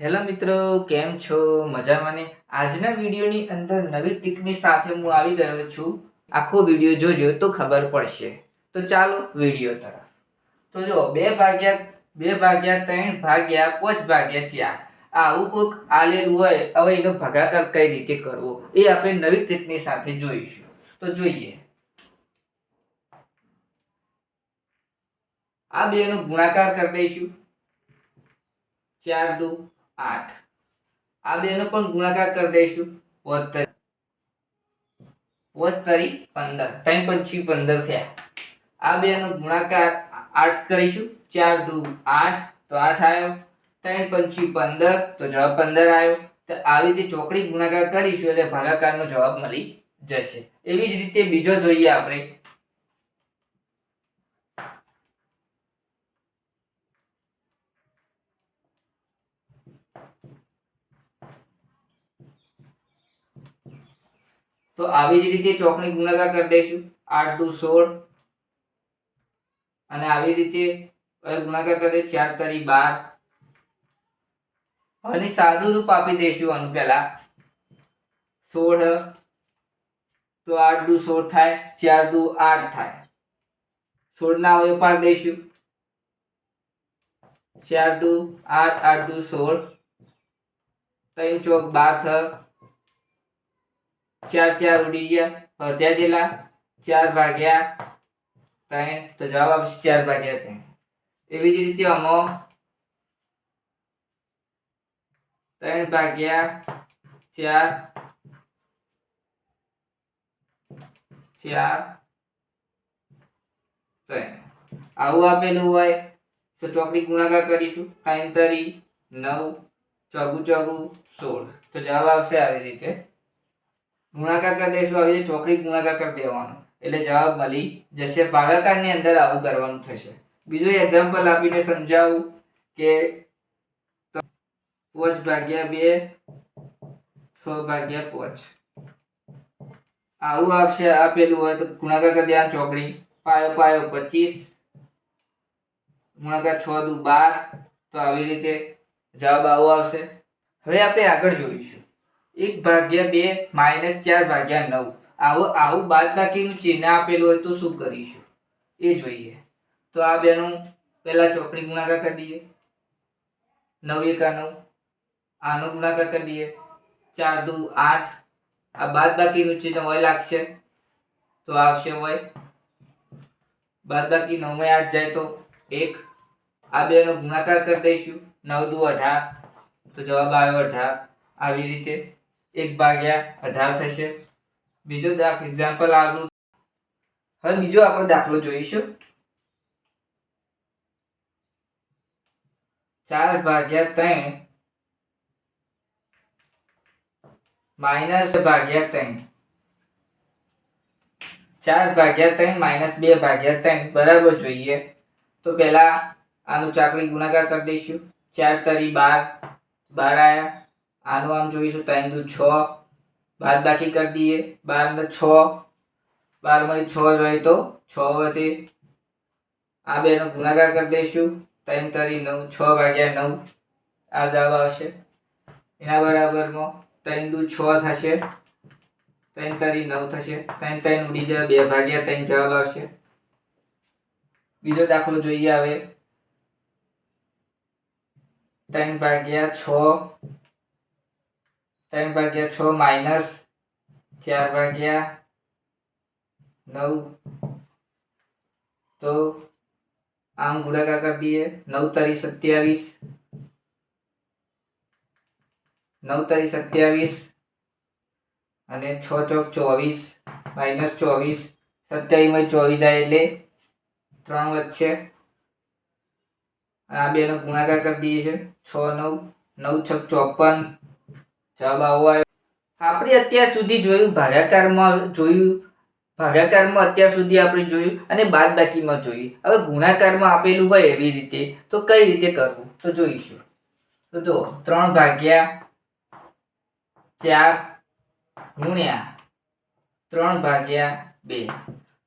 Hello મિત્રો, કેમ છો? મજામાં ને? આજના વિડીયોની અંદર નવી ટીકની સાથે હું આવી ગયો છું. આખો વીડિયો જોજો તો ખબર પડશે. તો ચાલો વીડિયો તરફ. તો જો બે ભાગ્યા બે ભાગ્યા ત્રણ ભાગ્યા પાંચ ભાગ્યા ચાર. આવું કોઈક આલેલું હોય, હવે એનો ભાગાકાર કઈ રીતે કરવો? એ આપણે નવી ટીકની સાથે જોઈશું. તો જોઈએ. આ બેનો ગુણાકાર કરી દઈશું. ચાર દુ. આઠ. આ બેનો પણ ગુણાકાર કરી દઈશું. પોતરી પોતરી પંદર. ત્રણ પંચી પંદર થયા. આ બેનો ગુણાકાર આઠ કરીશું. ચાર દુ આઠ, તો આઠ આવ્યો ત્રણ પંચી પંદર, તો જવાબ પંદર આવ્યો તો આવી રીતે ચોકડી ગુણાકાર કરીશું એટલે ભાગાકારનો જવાબ મળી જશે. એવી જ રીતે બીજો જોઈએ આપણે. તો આવી જ રીતે ચોકની ગુણાકાર કરી દઈશું. આઠ દુ સોળ. અને આવી રીતે ગુણાકાર કરીએ ચાર તરી બાર. અને સાદું રૂપ આપી દઈશું આનું પહેલા. સોળ તો આઠ દુ સોળ થાય, ચાર દુ આઠ થાય. સોળ ના અવયવ પાડી દઈશું. ચાર દુ આઠ આઠ દુ સોળ. ત્રણ ચોક બાર થ? ચાર ચાર ઉડી ગયા. વધ્યા જેલા ચાર ભાગ્યા. ત્રણ તો જવાબ આવશે ચાર ભાગ્યા ત્રણ એવી જ રીતે અમો ત્રણ ભાગ્યા ચાર. ચાર. ત્રણ. આવું આપેલું હોય તો ચોકડી ગુણાકાર કરીશું. ત્રણ તરી નવ. ચોગું ચોગુ સોળ. તો જવાબ આવશે આવી રીતે. ગુણાકાર કરી દઈશું, આવી ચોકડી ગુણાકાર કરી દેવાનો. એટલે જવાબ મળી જશે. ભાગાકારની અંદર આવું કરવાનું થશે. બીજું એક્ઝામ્પલ આપીને સમજાવું કે પાંચ ભાગ્યા બે, છ ભાગ્યા પાંચ. આવું આપશે આપેલું હોય તો ગુણાકાર કરી દેવાનું ચોકડી. પાયો પાયો પચીસ. ગુણાકાર છ દુ બાર. તો આવી રીતે જવાબ આવો આવશે. હવે આપણે આગળ જોઈશું. એક ભાગ્યા બે માઇનસ ચાર ભાગ્યા નવ. આવું આવું બાદ બાકીનું ચિહ્ન આપેલું હોય તો શું કરીશું? એ જોઈએ. તો આ બેનું પહેલા ચોકડી ગુણાકાર કરી દઈએ. નવ એકા નવ. આનો ગુણાકાર કરી દઈએ. ચાર દુ આઠ. આ બાદ બાકીનું ચિહ્ન હોય લાગશે. તો આવશે હોય. બાદ બાકી નવમાં આઠ જાય તો એક. આ બેનો ગુણાકાર કરી દઈશું. નવ દુ અઢાર. તો જવાબ આવ્યો અઢાર. આવી રીતે એક ભાગ્યા અઢાર થશે. બીજો એક્ઝામ્પલ આપણું હવે બીજો આપણો દાખલો જોઈશું. ચાર ભાગ્યા ત્રણ માઇનસ ભાગ્યા ત્રણ. ચાર ભાગ્યા ત્રણ માઇનસ બે ભાગ્યા ત્રણ. બરાબર જોઈએ. તો પહેલા આનું ચાકડી ગુણાકાર કરી દઈશું. ચાર તરી બાર બાર આયા. આનું આમ જોઈશું ત્રણ દુ છ. બાદ બાકી કરી દઈએ. બાર ને છ. બારમાં છ જોઈએ તો છ વધે. આ બેનો ગુણાકાર કરી દઈશું. ત્રણ તરી નવ, છ ભાગ્યા નવ. આ જવાબ આવશે. એના બરાબરમાં ત્રણ દુ છ થશે. ત્રણ તરી નવ થશે. ત્રણ ત્રણ ઉડી જાય, બે ભાગ્યા ત્રણ જવાબ આવશે. બીજો દાખલો જોઈએ હવે. ત્રણ ભાગ્યા છ, ત્રણ ભાગ્યા છ માઇનસ ચાર ભાગ્યા નવ. તો આમ ગુણાકાર કરી દઈએ. નવ તારીખ સત્યાવીસ. નવ તારીખ સત્યાવીસ અને છ ચોક ચોવીસ. માઇનસ ચોવીસ. સત્યાવીસમાં ચોવીસ જાય એટલે ત્રણ વચ્ચે આ બેનો ગુણાકાર કરી દઈએ છે છ, નવ નવ છક ચોપન. જવાબ આવો આવ્યો. આપણે અત્યાર સુધી જોયું, ભાગાકારમાં જોયું, ભાગાકારમાં અત્યાર સુધી આપણે જોયું અને બાદબાકીમાં જોયું. હવે ગુણાકારમાં આપેલું હોય એવી રીતે, તો કઈ રીતે કરવું? તો જોઈશું. તો જો ત્રણ ભાગ્યા ચાર ગુણ્યા ત્રણ ભાગ્યા બે.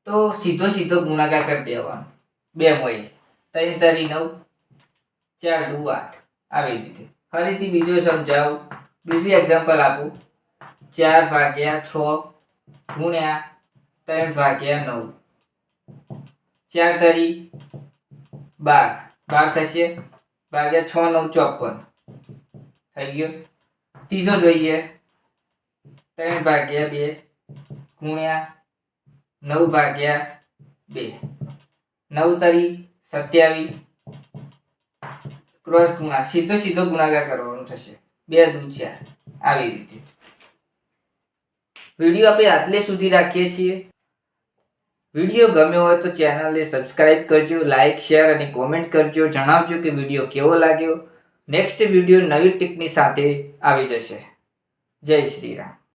તો સીધો સીધો ગુણાકાર કરી દેવાનો. બે મોય ત્રણ તરી નવ ચાર દુ આઠ. આવી રીતે. ફરીથી બીજો સમજાવું. બીજું એક્ઝામ્પલ આપું. ચાર ભાગ્યા છ ગુણ્યા ત્રણ ભાગ્યા નવ. ચાર તરી બાર. બાર થશે. ભાગ્યા છ, નવ, ચોપન. થઈ ગયો. ત્રીજો જોઈએ. ત્રણ ભાગ્યા બે ગુણ્યા નવ ભાગ્યા બે. નવ તરી સત્યાવીસ. ક્રોસ ગુણા, સીધો સીધો ગુણાકાર કરવાનો થશે. બે દુ ચાર આવી રીતે. વીડિયો આપણે આટલે સુધી રાખીએ છીએ. વીડિયો ગમ્યો હોય તો ચેનલને સબસ્ક્રાઇબ કરજો, લાઇક, શેર અને કોમેન્ટ કરજો. જણાવજો કે વીડિયો કેવો લાગ્યો. નેક્સ્ટ વીડિયો નવી ટીપની સાથે આવી જશે. જય શ્રી રામ.